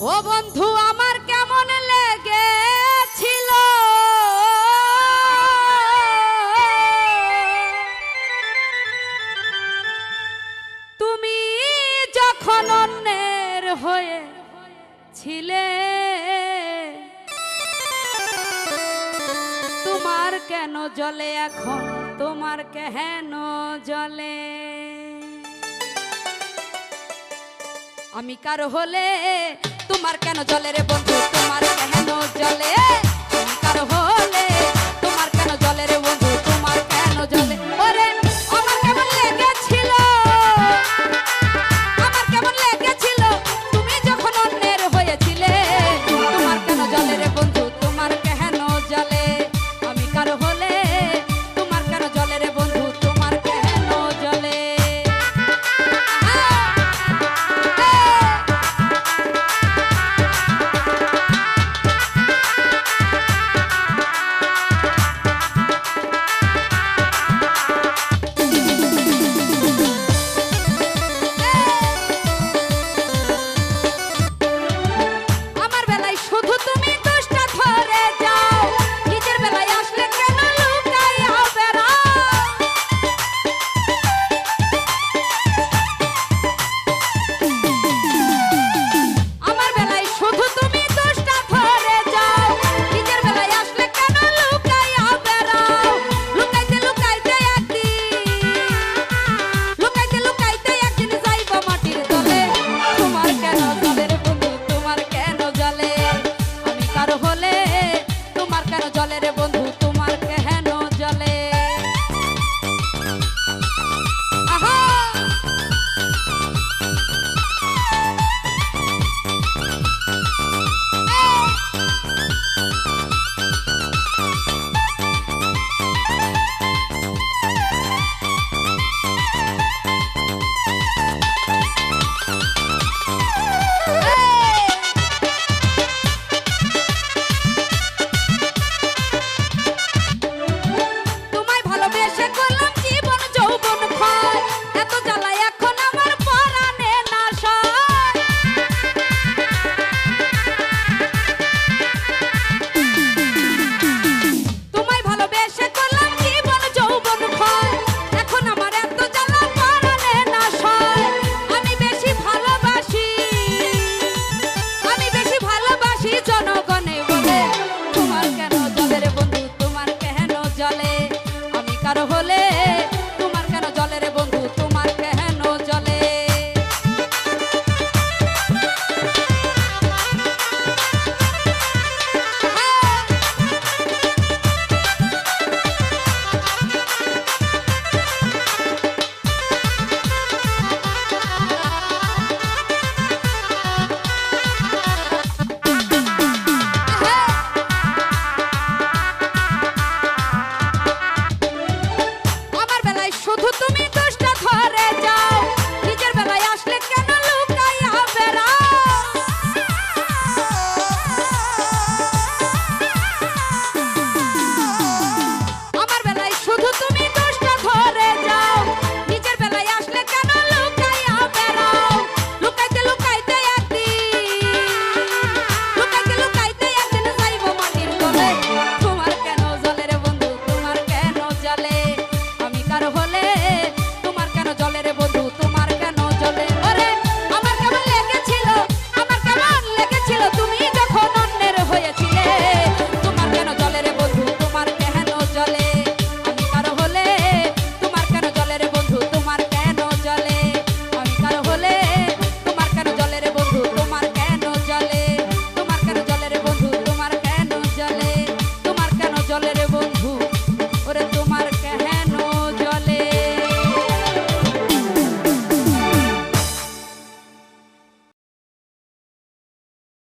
ও বন্ধু, আমার কেমন লেগেছিল? তুমি যখন অন্যের হয়ে ছিলে, তোমার কেন জলে এখন? তোমার কেন জলে? আমি কার হলে তোমার কেন জলের বন্ধু? তোমার জলের বন্ধু got caro con শুধু তুমি তো